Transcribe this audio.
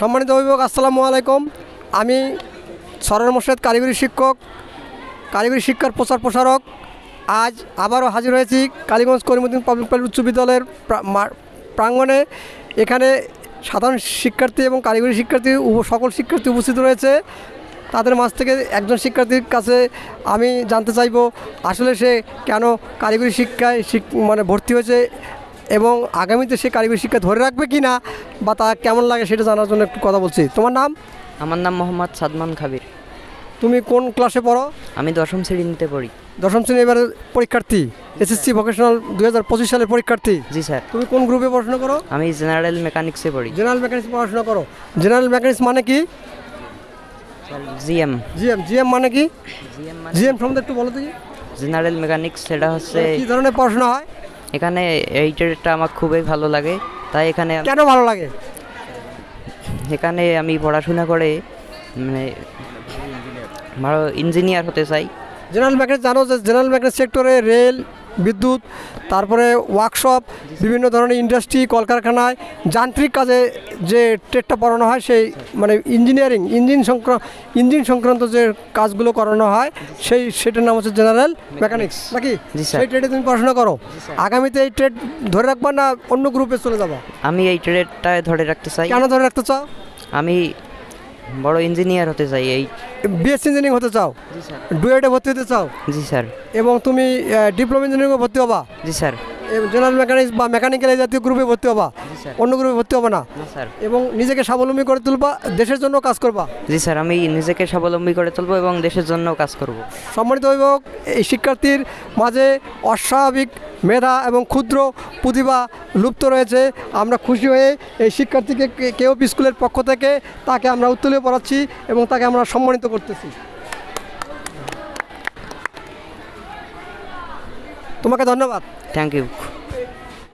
সম্মানিত অভিভাবক, আসসালামু আলাইকুম। আমি সরর মোর্শেদ কারিগরি শিক্ষক, কারিগরি শিক্ষার প্রচার প্রসারক। আজ আবারও হাজির হয়েছি কালীগঞ্জ করিমুদ্দিন পাবলিক প্রাইভেট উচ্চ বিদ্যালয়ের প্রা- প্রাঙ্গণে। এখানে সাধারণ শিক্ষার্থী এবং কারিগরি শিক্ষার্থী সকল শিক্ষার্থী উপস্থিত রয়েছে। তাদের মাঝ থেকে একজন শিক্ষার্থীর কাছে আমি জানতে চাইব, আসলে সে কেন কারিগরি শিক্ষায় শিক- মানে ভর্তি হয়েছে? এবং আগামীতে সে কারিগরি শিক্ষা ধরে রাখবে কি না বা তা কেমন লাগে সেটা জানার জন্য একটু কথা বলছি। তোমার নাম? আমার নাম মোহাম্মদ সাদমান খাবির। তুমি কোন ক্লাসে পড়ো? আমি দশম শ্রেণীতে পড়ি। দশম শ্রেণি এবারে পরীক্ষার্থী এসএসসি ভোকেশনাল দুই হাজার পঁচিশ সালের পরীক্ষার্থী। জি স্যার। তুমি কোন গ্রুপে পড়াশোনা করো? আমি জেনারেল মেকানিক্সে পড়ি। জেনারেল মেকানিক্স পড়াশোনা করো। জেনারেল মেকানিক্স মানে কি? জিএম জিএম জিএম মানে কি? জিএম মানে জিএম সম্বন্ধে একটু বলো দেখি। জেনারেল মেকানিক্স সেটা হচ্ছে কি ধরনের পড়াশোনা হয়? এখানে এই ট্রেডটা আমার খুবই ভালো লাগে। তাই এখানে কেন ভালো লাগে? এখানে আমি পড়াশোনা করে মানে ভালো ইঞ্জিনিয়ার হতে চাই। জেনারেল মেকানিক্স জানো যে জেনারেল মেকানিক্স সেক্টরে রেল বিদ্যুৎ তারপরে ওয়ার্কশপ বিভিন্ন ধরনের ইন্ডাস্ট্রি কলকারখানায় যান্ত্রিক কাজে যে ট্রেডটা পড়ানো হয় সেই মানে ইঞ্জিনিয়ারিং ইঞ্জিন সংক্রান্ত ইঞ্জিন সংক্রান্ত যে কাজগুলো করানো হয় সেই সেটার নাম হচ্ছে জেনারেল মেকানিক্স নাকি? জি, স্যার। সেই ট্রেডে তুমি পড়াশোনা করো। আগামীতে এই ট্রেড ধরে রাখবা না অন্য গ্রুপে চলে যাব? আমি এই ট্রেডটায় ধরে রাখতে চাই। কেন ধরে রাখতে চাও? আমি বড় ইঞ্জিনিয়ার হতে চাই এই। বিএসসি ইঞ্জিনিয়ারিং হতে চাও? জি স্যার। ডুয়েটে ভর্তি হতে চাও? জি স্যার। এবং তুমি ডিপ্লোমা ইঞ্জিনিয়ারিংয়ে ভর্তি হবা? জি স্যার। জেনারেল মেকানিক্স বা মেকানিক্যাল এই জাতীয় গ্রুপে ভর্তি হবা। অন্য গ্রুপে ভর্তি হবে না। স্যার। এবং নিজেকে স্বাবলম্বী করে তুলবা দেশের জন্য কাজ করবা। জি স্যার আমি নিজেকে স্বাবলম্বী করে তুলবো এবং দেশের জন্য কাজ করব। সম্মানিত অভিভাবক এই শিক্ষার্থীর মাঝে অস্বাভাবিক মেধা এবং ক্ষুদ্র প্রতিভা লুপ্ত রয়েছে। আমরা খুশি হয়ে এই শিক্ষার্থীকে কে- কেওপি স্কুলের পক্ষ থেকে তাকে আমরা উত্তোলিয়ে পড়াচ্ছি এবং তাকে আমরা সম্মানিত করতেছি। তোমাকে ধন্যবাদ। Thank you.